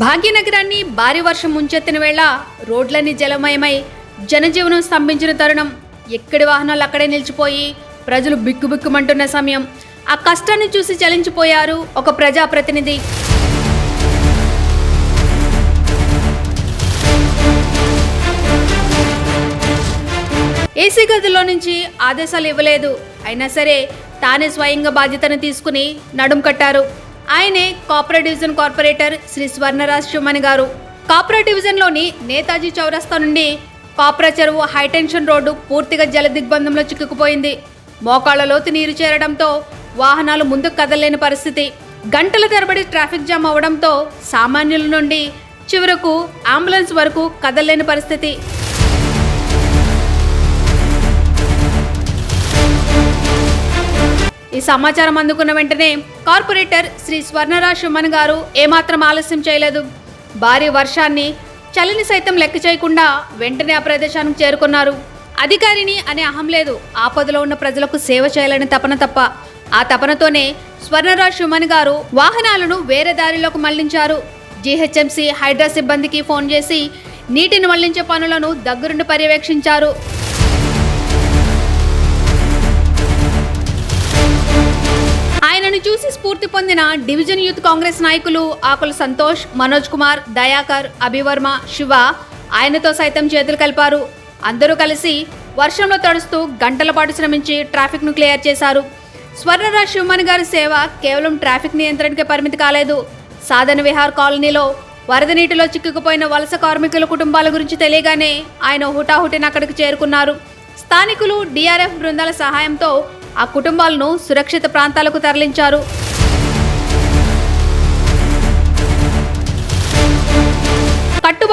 భాగ్యనగరాన్ని భారీ వర్షం ముంచెత్తిన వేళ రోడ్లన్నీ జలమయమై జనజీవనం స్తంభించిన తరుణం ఎక్కడి వాహనాలు అక్కడే నిలిచిపోయి ప్రజలు బిక్కుబిక్కుమంటున్న సమయం. ఆ కష్టాన్ని చూసి చలించిపోయారు ఒక ప్రజాప్రతినిధి. ఏసీ గదిలో నుంచి ఆదేశాలు ఇవ్వలేదు. అయినా సరే తానే స్వయంగా బాధ్యతను తీసుకుని నడుం కట్టారు. ఆయనే cooperate division corporator Shri Swarnaraj Sivamani గారు. కాపరేట్ డివిజన్లోని నేతాజీ చౌరస్తా నుండి కాప్రా చెరువు హైటెన్షన్ రోడ్డు పూర్తిగా జల దిగ్బంధంలో చిక్కుకుపోయింది. మోకాళ్ళ లోతు నీరు చేరడంతో వాహనాలు ముందుకు కదలలేని పరిస్థితి. గంటల తరబడి ట్రాఫిక్ జామ్ అవడంతో సామాన్యుల నుండి చివరకు అంబులెన్స్ వరకు కదలలేని పరిస్థితి. ఈ సమాచారం అందుకున్న వెంటనే కార్పొరేటర్ శ్రీ స్వర్ణరాజ్ సుమన్ గారు ఏమాత్రం ఆలస్యం చేయలేదు. భారీ వర్షాన్ని చలిని సైతం లెక్క చేయకుండా వెంటనే ఆ ప్రదేశానికి చేరుకున్నారు. అధికారిని అనే అహం లేదు. ఆపదలో ఉన్న ప్రజలకు సేవ చేయాలని తపన తప్ప ఆ తపనతోనే స్వర్ణరాజ్ సుమన్ గారు వాహనాలను వేరే దారిలోకి మళ్ళించారు. జీహెచ్ఎంసీ హైడ్రా సిబ్బందికి ఫోన్ చేసి నీటిని మళ్ళించే పనులను దగ్గరుండి పర్యవేక్షించారు. చూసి పొందిన డివిజన్ యూత్ కాంగ్రెస్ నాయకులు ఆకుల సంతోష్ మనోజ్ కుమార్ దయాకర్ అభివర్మ శివ ఆయనతో సైతం చేతులు కలిపారు. అందరూ కలిసి వర్షంలో తడుస్తూ గంటల పాటు శ్రమించి ట్రాఫిక్ను క్లియర్ చేశారు. స్వర్ణరాజ్ శివమణి గారి సేవ కేవలం ట్రాఫిక్ నియంత్రణకే పరిమితి కాలేదు. సాధన విహార్ కాలనీలో వరద నీటిలో చిక్కుకుపోయిన వలస కార్మికుల కుటుంబాల గురించి తెలియగానే ఆయన హుటాహుటిన అక్కడికి చేరుకున్నారు. స్థానికులు డిఆర్ఎఫ్ బృందాల సహాయంతో ఆ కుటుంబాలను సురక్షిత ప్రాంతాలకు తరలించారు.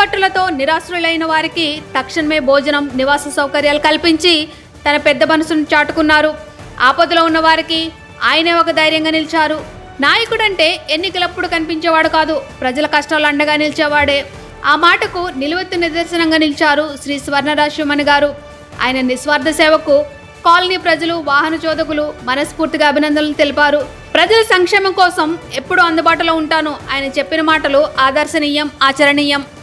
కట్టుబట్టులతో నిరాశ్రులైన వారికి తక్షణమే భోజనం నివాస సౌకర్యాలు కల్పించి తన పెద్ద మనసును చాటుకున్నారు. ఆపదలో ఉన్న వారికి ఆయనే ఒక ధైర్యంగా నిలిచారు. నాయకుడంటే ఎన్నికలప్పుడు కనిపించేవాడు కాదు. ప్రజల కష్టాలు అండగా నిలిచేవాడే. ఆ మాటకు నిలువెత్తు నిదర్శనంగా నిలిచారు శ్రీ స్వర్ణరాజ్ గారు. ఆయన నిస్వార్థ సేవకు కాలనీ ప్రజలు వాహన చోదకులు మనస్ఫూర్తిగా అభినందనలు తెలిపారు. ప్రజల సంక్షేమం కోసం ఎప్పుడూ అందుబాటులో ఉంటాను. ఆయన చెప్పిన మాటలు ఆదర్శనీయం ఆచరణీయం.